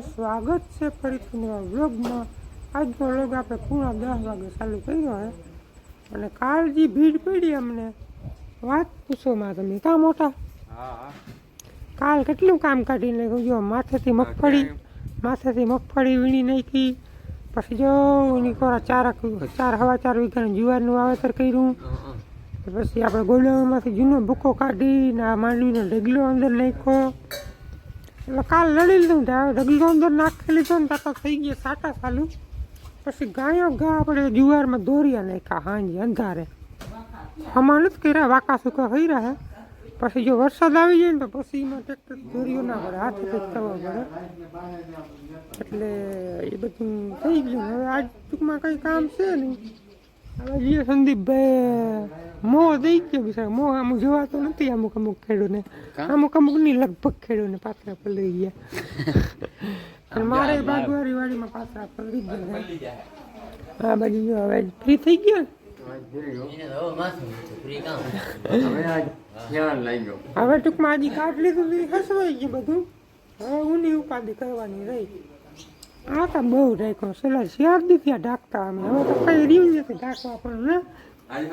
સ્વાગત છે. ફરીથી નવા વ્લોગમાં. આજનો વ્લોગ આપણે પૂરા દસ વાગે ચાલુ કર્યો હે. અને કાલ જે ભીડ પડી અમને. વાત પૂછો માં તમે કા મોટા. કાલ કેટલું કામ કાઢી નાખ્યું માથેથી મગફળી. માથેથી મગફળી વીણી નાખી. પછી જો એની કોરા ચાર ચાર હવા ચાર વીઘાનું જુવારનું વાવેતર કર્યું. પછી આપણે ગોડાઉનમાંથી જૂનો ભૂકો કાઢીને આ માંડવીનો ઢગલો અંદર નાખ્યો. એટલે કાલ લડી લીધું હવે ઢગલો અંદર નાખી લીધો ને ત્યાં થઈ ગયા સાટા ચાલુ પછી ગાયો ગા આપણે જુવારમાં દોરિયા નાખ્યા હાંજી અંધારે. હમણાં નથી કર્યા, વાકા સૂકા થઈ રહ્યા પછી જો વરસાદ આવી જાય ને તો પછી એમાં ટ્રેક્ટર દોરીઓ ના પડે હાથ જ કરવો પડે એટલે એ બધું થઈ ગયું. હવે આજ ટૂંકમાં કંઈ કામ છે નહીં. હવે સંદીપભાઈ મોહ દઈ ગયો બિચારા. મોહ અમુક જોવાતો નથી અમુક અમુક ખેડૂને. અમુક અમુકની લગભગ ખેડૂને પાત્રા પલળી ગયા. અને મારે બાગવારી વાડીમાં પાત્રા પલળી ગયા. આ બાજુ જો હવે ફ્રી થઈ ગયા? હવે ટૂંકમાં આજે કાઢ લીધું હસવાઈ ગયું બધું. હવે ઊની ઉપાધિ કરવાની રહી. આ તો બહુ રાખ્યો છેલ્લા શિયાળ દીથી ઢાંકતા અમે. હવે તો કઈ રહ્યું નથી ઢાંકવા પણ ને આજ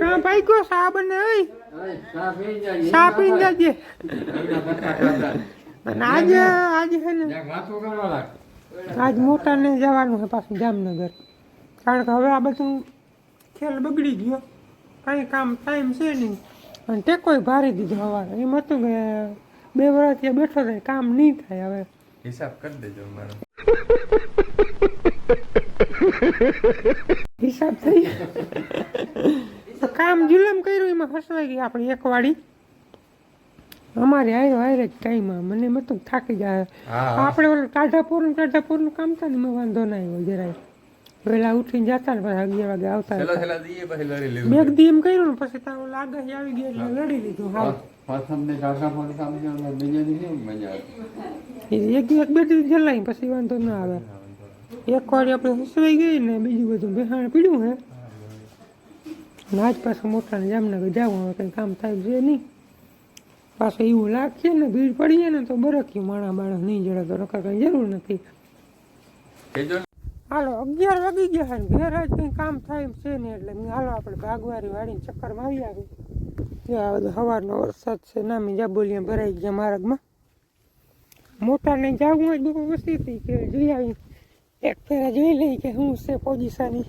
કાં ભાઈ? ગયો સા બને ઓય? ચા પી જાય પીને જાજે અને આજે આજે છે ને આજ મોટાને જવાનું છે પાછું જામનગર. કારણ કે હવે આ બધું ખેલ બગડી ગયો. કાંઈ કામ ટાઈમ છે નહીં. અને ટેકોય ભારી દીધો હવારે. એમ હતું કે બે વર્ષ ત્યાં બેઠો થાય કામ નહીં થાય હવે. હિસાબ કરી દેજો મારો હિસાબ થઈ તો કામ જુલમ કર્યું એમાં ફસવાઈ ગઈ આપણી એક વાળી. અમારે આયો આયરે જ ટાઈમમાં મને મતું થાકી જાય. આપણે ઓલું ટાઢાપોરનું ટાઢાપોરનું કામ થાય ને એમાં વાંધો ના આવ્યો જરાય. વહેલા ઉઠીને જતા ને પછી અગિયાર વાગે આવતા બે દી એમ કર્યું ને પછી તારું લાગે આવી ગયા એટલે લડી લીધું હા. એક એક બે દિવસ જલાઈ પછી વાંધો ના આવે. એક વાર આપણે હસવાઈ ગઈ ને બીજું બધું બેહાણ પીડ્યું હે. આજ પાછું મોટાને જામનગર જવું હવે કંઈ કામ થાય છે નહીં. પાછું એવું લાગશે ને ભીડ પડી ને તો બરકી માણા માણસ નહીં જડે તો રકા કંઈ જરૂર નથી. હાલો અગિયાર વાગી ગયા ઘેર આજ કંઈ કામ થાય છે ને એટલે હાલો આપણે ભાગવારી વાળીને ચક્કર મારી આવી આ બધો સવારનો વરસાદ છે, નામી જાબોલિયા ભરાઈ ગયા માર્ગમાં. મોટાને જાવું હોય બહુ વસ્તી હતી કે જોઈ આવી એક ફેરા જોઈ લઈ કે શું છે પોજીસાની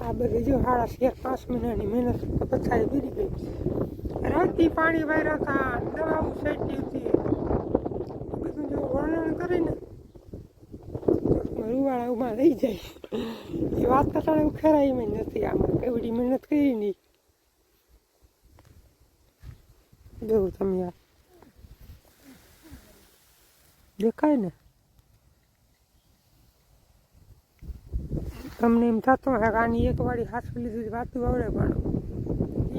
આ બધી જો સાડા ચાર પાંચ મહિનાની મહેનત તો પથારી ગીરી ગઈ. રાતથી પાણી વાયરા હતા, દવાઓ સેટી હતી. બધું જો વર્ણન કરીને રૂવાળા ઊભા રહી જાય. એ વાત કરતા એવું ખરાઈ માં નથી આમાં એવડી મહેનત કરી નહીં જોવું તમે યાર દેખાય ને તમને એમ થતું હોય આની એક વાળી હાથવી લીધી વાતું આવડે પણ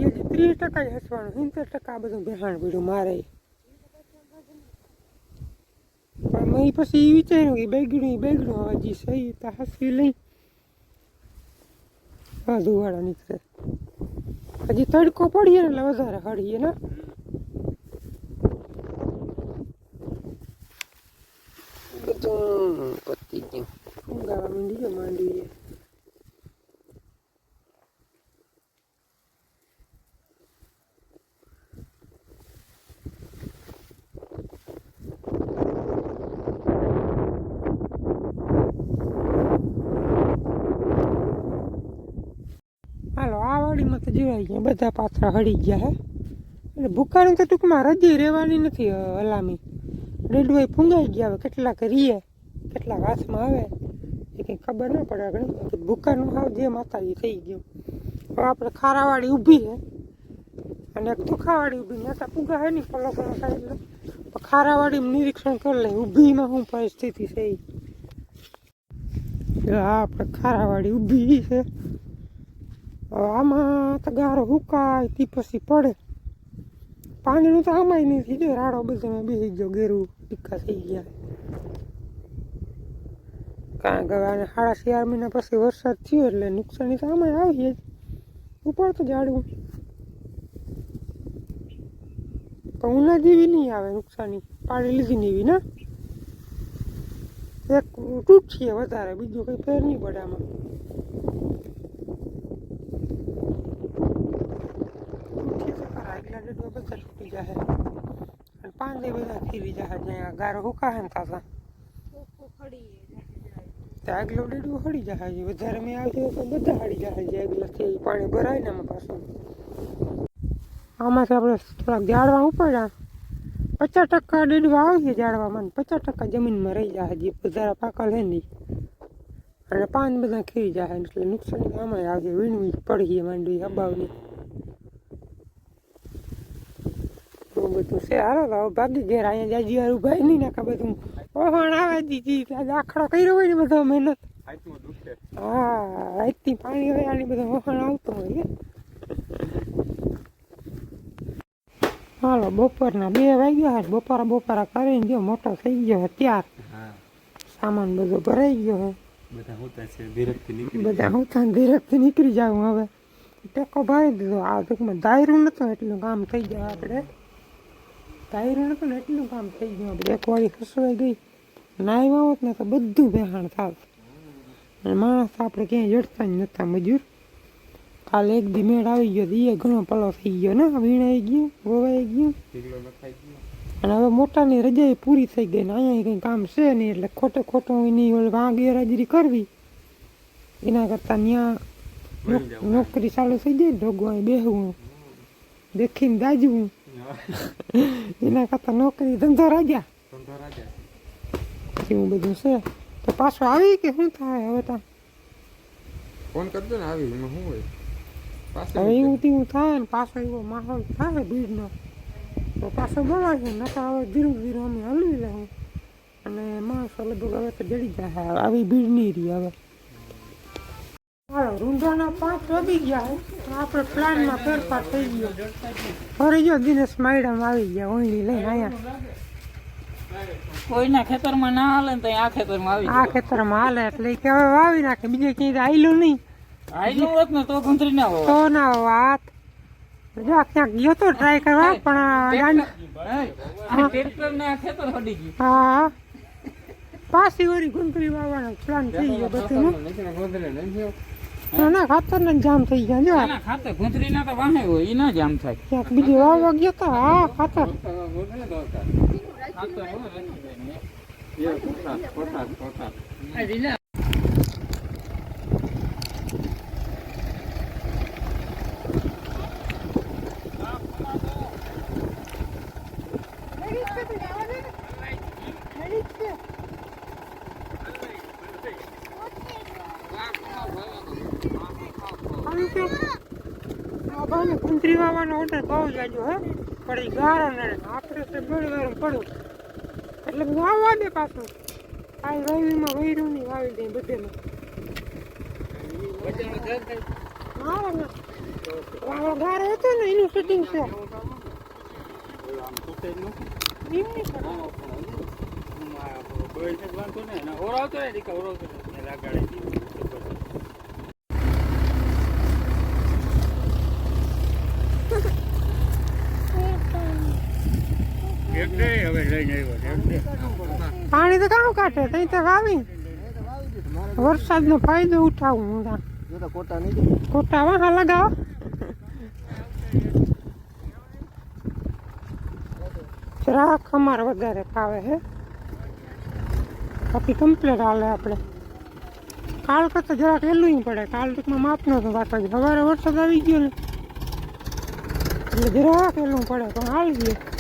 એ ત્રીસ ટકા હસવાનું, સિત્તેર ટકા બધું બેહાણ પડ્યું મારે. મેં પછી એ વિચાર્યું કે બેગડું બેગડું હવે જે સહી તો હસી લઈ. હા ધુવાડા નીકળે. હજી તડકો પડીએ એટલે વધારે હળીએ ને. બધું પતી ગયું. ઊંઘાવા માંડી ગયો માંડવી હાલો આ વાડીમાં ગયા બધા પાથરા હળી ગયા હે. એટલે ભૂકાની તો ટૂંકમાં રજી રહેવાની નથી અલામી. રેડવાઈ ફૂંગાઈ ગયા હવે કેટલાક રીએ, કેટલાક હાથમાં આવે. એ કંઈ ખબર ના પડે આગળ. ભૂકાનું હાવ જે માતાજી થઈ ગયું. હવે આપણે ખારાવાળી ઊભી છે અને એક દુખાવાળી ઊભી. નેતા પૂગા હે નહીં પલો પલો થાય એટલે ખારાવાળીમાં નિરીક્ષણ કરી લે ઊભીમાં શું પરિસ્થિતિ છે આ આપણે ખારાવાળી ઊભી છે આમાં તો ગારો હુકાય, તે પછી પડે. પાણીનું તો આમાંય નહીં થઈ ગયો રાડો બધો બેસી ગયો, ઘેરું ટીકા થઈ ગયા. કારણ કે આને સાડા ચાર મહિના પછી વરસાદ થયો એટલે નુકસાની તો આમાં આવી જ. તો જાડવું પણ ઉના જેવી નહીં આવે નુકસાની. પાડી લીધી ને એવી, ના? એક તૂટ છે વધારે, બીજું કંઈ ફેર નહીં પડે આમાં તૂટશે તો ખરા એટલા ડેડવા તૂટી જશે અને પાંદે બધા ખીરી જશે જ્યાં ગારો હુકાશે ને તાતા તો આગલો ડેડું હળી જશે વધારે મેં આવશે તો બધા હળી જશે જે આગલાથી પાણી ભરાય ને આમાં પાછું. આમાંથી આપણે થોડાક ઝાડવા ઉપાડ્યા. પચાસ ટકા ડેડવા આવશે ઝાડવામાં પચાસ ટકા જમીનમાં રહી જાય જે વધારે પાકલ હે નહીં. અને પાન બધા ખીરી જાય એટલે નુકસાન આમાં આવશે વીણવી પડી માંડવી અબાવની બધું છે. હારો તો ભાગી ઘેર અહીંયા જાજી હારું ઊભા નહીં નાખા બધું ઓહણ આવે દીધી આખડો કર્યો હોય ને બધો મહેનત. હા રાતથી પાણી હોય આની બધો વહાણ આવતો હોય હાલો બપોરના બે વાગ્યા છે. બપોરા બપોરા કરીને જો મોટો થઈ ગયો ત્યાર સામાન બધો ભરાઈ ગયો બધા હોતા છે ધીરજથી નીકળી બધા નીકળી જાઉં હવે. ટેકો ભરી દીધો. આ ટૂંકમાં દાયરું નતું એટલું કામ થઈ જાય આપણે. દાયરું પણ એટલું કામ થઈ ગયું આપણે એક વાળી ખસવાઈ ગઈ. નાઈ હોત ને તો બધું બેહાણ થાત. અને માણસ આપણે ક્યાંય જડતા જ નતા મજૂર. કાલે એક દી મેળ આવી ગયો તો એ ઘણો પલો થઈ ગયો ને? વીણાઈ ગયું ગોવાઈ ગયું. ગયો. અને હવે મોટાની રજા પૂરી થઈ ગઈ ને અહીંયા કંઈ કામ છે નહીં એટલે ખોટે ખોટું એની ઓલી ગેરહાજરી કરવી. એના કરતાં ત્યાં નોકરી ચાલુ થઈ જાય ને ઢોગવાય બેહવું દેખીને દાજવું. એના કરતા નોકરી ધંધો રાજા ધંધો રાજા એવું બધું છે. તો પાછું આવી કે શું થાય હવે તો? ફોન કરજો ને આવી એમાં શું હોય? હવે એવું તેવું થાય ને પાછો એવો માહોલ થાય ભીડનો. તો પાછો બોલાવશે નકર હવે ધીરું ધીરું અમે હલવી લઉં અને માણસો લગભગ હવે તો જડી જાય. આવી ભીડ નહીં રહી હવે. હાલો રૂંધાના પાંચ વાગી ગયા આપણે પ્લાનમાં ફેરફાર થઈ ગયો. ફરી ગયો દિનેશ માયડમ આવી ગયા ઓઈલી લઈને અહીંયા કોઈના ખેતરમાં ના હાલે ને આ ખેતરમાં આવી આ ખેતરમાં હાલે એટલે કે હવે વાવી નાખે બીજે ક્યાંય આયલું નહીં. હોત ને તો ના હોય તો ના વાત જો ક્યાંક ગયો તો ટ્રાય કરવા પણ ટ્રેક્ટર ને ખેતર હડી ગયું. હા. પાછી વળી ગુંદરી વાવવાનો પ્લાન થઈ ગયો બધું ના ના ખાતર ને જામ થઈ ગયા જો. એના ખાતર ગુંદરી ના તો વાહે હોય ઈ ના જામ થાય. ક્યાંક બીજી વાવ ગયો તો હા ખાતર. ખાતર હોય રાખી દે ને. એ પોતા પોતા પોતા આ રીલા. આમ કે આ ગુંતરી વાવવાનો ઓર્ડર બહુ જાજો હે? પણ એ ગારો ને આપણે તો ગળી વારું પડું એટલે હું આવવા દે પાછું. આ રવિમાં વૈરું ની વાવી દે બધેમાં ને વાળો ગારો હતો ને, એનું શૂટિંગ છે. એમની છે. પાણી તો કામ કાઢે, તઈ તો વાવી. વરસાદનો ફાયદો ઉઠાવું હું ત્યાં ખોટા વાહ લગાવો. જરાક અમારે વધારે ફાવે હે. બાકી કમ્પ્લેટ હાલે આપણે કાલ કરતાં જરાક એલું પડે. કાલ ટૂંકમાં માપ નહોતું પાછળ સવારે વરસાદ આવી ગયો ને, એટલે જરાક એલું પડે, પણ હાલ ગયું.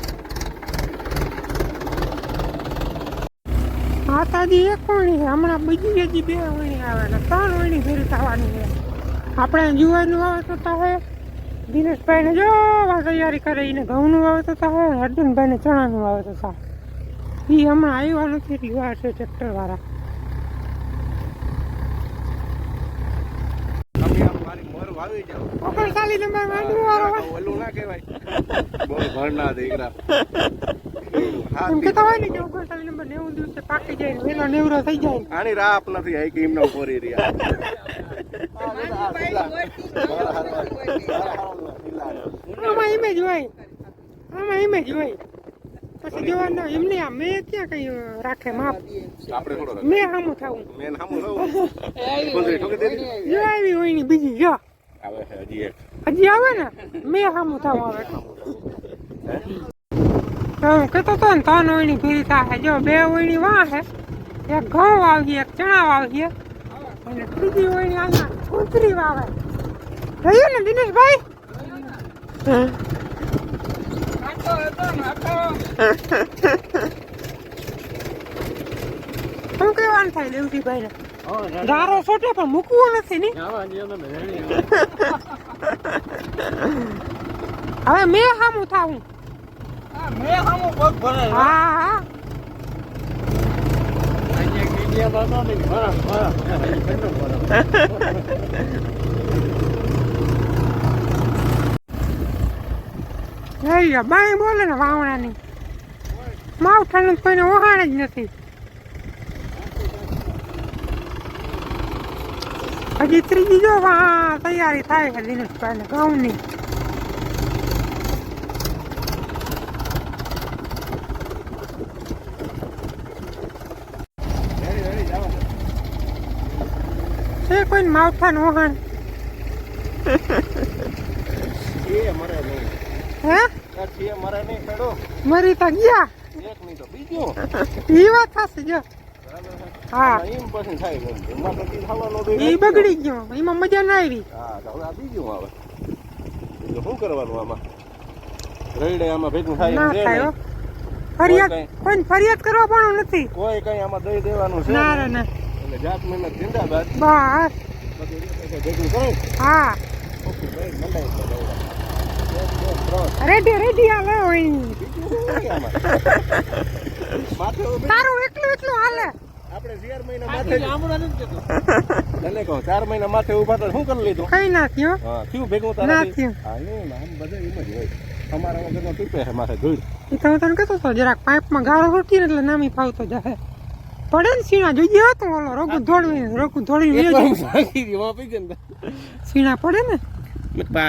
હા એક વણી છે. હમણાં બીજી હજી બે વણી આવે ને ત્રણ વણી ફેરી થવાની છે. આપણે જુવારનું વાવતો તો હોય, દિનેશભાઈને જો આ તૈયારી કરે, એને ઘઉંનું વાવતો તો હોય, અર્જુનભાઈને ચણાનું વાવતો થાય એ હમણાં આવ્યા નથી, એટલી વાર છે ટ્રેક્ટરવાળા ઓગણચાલીસ નંબર માંડવી વાળો હોય. એમ કેતા હોય ને કે ઓગણચાલીસ નંબર નેવું દિવસે પાકી જાય ને વેલો નેવરો થઈ જાય આની રાપ નથી આઈ કે એમનો ઉપર રહ્યા. આમાં ઇમેજ હોય. આમાં ઇમેજ હોય. પછી જોવાના એમને આ મેં ક્યાં કઈ રાખે માપ? આપણે મેં સામું થવું. મેન હામું થવું. હોયની બીજી જો. આવે છે હજી એક. હજી આવે ને મેં સામું થવા આવે હું કહેતો હતો ને ત્રણ ઓયણી ભેરી થાય જો બે ઓયણી વાં છે એક ઘઉં વાવીએ એક ચણા વાવીએ અને ત્રીજી ઓયણી આના કુતરી વાવે જોયું ને દિનેશભાઈ શું કહેવાનું થાય દેવજીભાઈ ને ગારો સોટે પણ મૂકવો નથી ને. હવે મેં સામું થાવું. મે હામું પગ ભરે. હા હા. બાઈ બોલે ને વાવણાની. માવઠાનું તો કોઈને ઓહાણ જ નથી. હજી ત્રીજી જો તૈયારી થાય છે દિનેશભાઈ ને ઘઉંની. છે કોઈ વહાણ? મરે નહીં. ખેડો. મરી તો ગયા. એક નહીં તો બીજું. ઈ વાત થશે જો. હા. એમ પછી થાય એમાં. પછી થવાનું ઈ બગડી ગયો. એમાં મજા ના આવી. હા તો હવે આ બીજું આવે. શું કરવાનું આમાં? રઈડે આમાં ભેગું થાય એમ થાય ફરિયાદ કોઈ ફરિયાદ કરવા પણ નથી. કોઈ કઈ આમાં દઈ દેવાનું છે ના ના એટલે જાત મહેનત જિંદાબાદ બસ. ભેગું કરો હા. ઓકે ભાઈ બે, રેડી રેડી હાલે હોય તારું એકલું એકલું હાલે. આપણે ચાર મહિના માથે તને કહું ચાર મહિના માથે ઊભા તો શું કરી લીધું? કઈ ના થયો. હા થયું ભેગું ના થયું. હા નહીં આમ બધે એમ જ હોય. અમારા વગરનો ટીપે છે માથે ધૂળ એ તો તને કહેતો હતો જરાક પાઇપમાં ગાળો રોટી ને એટલે નામી ફાવતો જાય પડે ને સીણા જોઈએ હતું ઓલો રોગું દોડવી રોગું દોડી સીણા પડે ને?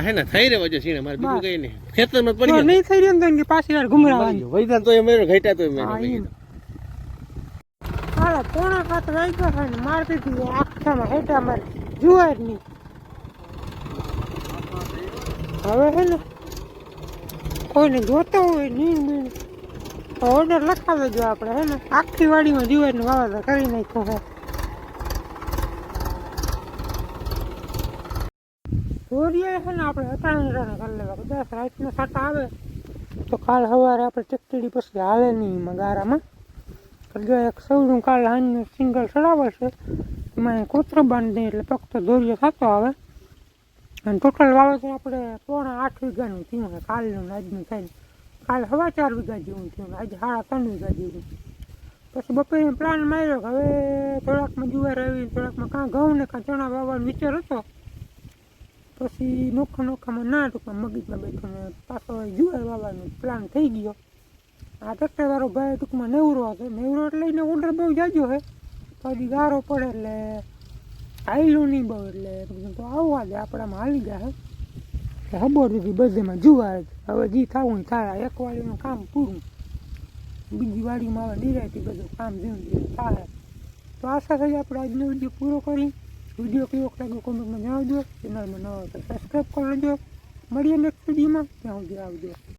હે ને થઈ રહ્યો છે મારે બીજું કઈ નહીં. ખેતરમાં તો નહીં થઈ રહ્યો ને તો પાછી વાર ઘુમરાવાની. તો એ મેળો ઘટ્યા તો હાથ વાગ્યો છે ને, માર દીધી આખામાં હેઠા મારે જુવારની. હવે હે ને, કોઈને જોતો હોય નીણ બીણ તો ઓર્ડર લખાવી દેજો આપણે, હે ને. આખી વાડીમાં જુવારનું વાવેતર કરી નાખ્યું છે. ધોરીએ છે ને આપણે અટાણા કરી લેવા. કદાચ રાતના સાટા આવે. તો કાલ સવારે આપણે ટેક્ટરી પછી હાલે નહીં એમાં ગારામાં. એટલે એક સૌનું કાલ હાનનું સિંગલ ચડાવે છે. એમાં કોતરો બાંધી એટલે ફક્ત દોર્યો થતો આવે. અને ટોટલ વાવેતર આપણે પોણા આઠ વીઘાનું થયું છે કાલનું આજનું થઈને. કાલ હવા ચાર વીઘા જેવું થયું આજે સાડા ત્રણ વીઘા જેવું પછી બપોરે પ્લાન માર્યો કે હવે થોડાકમાં જુવાર આવી થોડાકમાં કાં ઘઉં ને કાં ચણા વાવવાનો વિચાર હતો. પછી નોખા નોખામાં ના ટૂંકમાં મગજમાં બેઠો ને પાછો જુવાર વાવવાનો પ્લાન થઈ ગયો. આ ટ્રેક્ટર ભાઈ ટૂંકમાં નેવરો હતો નેવરો એટલે એને ઓર્ડર બહુ જાજો છે હજી ગારો પડે એટલે આયલું નહીં બહુ એટલે તો આવવા દે આપણામાં હાલી જાય એટલે ખબર નથી બધેમાં જુવાર હવે જી થવું થાય એક વાડીનું કામ પૂરું. બીજી વાડીમાં હવે નિરાયથી બધું કામ જેવું થાય તો આશા થઈ આપણે આજનો વીડિયો પૂરો કરી. વીડિયો કેવો લાગ્યો કોમેન્ટમાં જણાવજો. ચેનલમાં ન હોય તો સબસ્ક્રાઈબ કરી લેજો. મળીએ નેક્સ્ટ વિડીયોમાં. ત્યાં સુધી આવજો.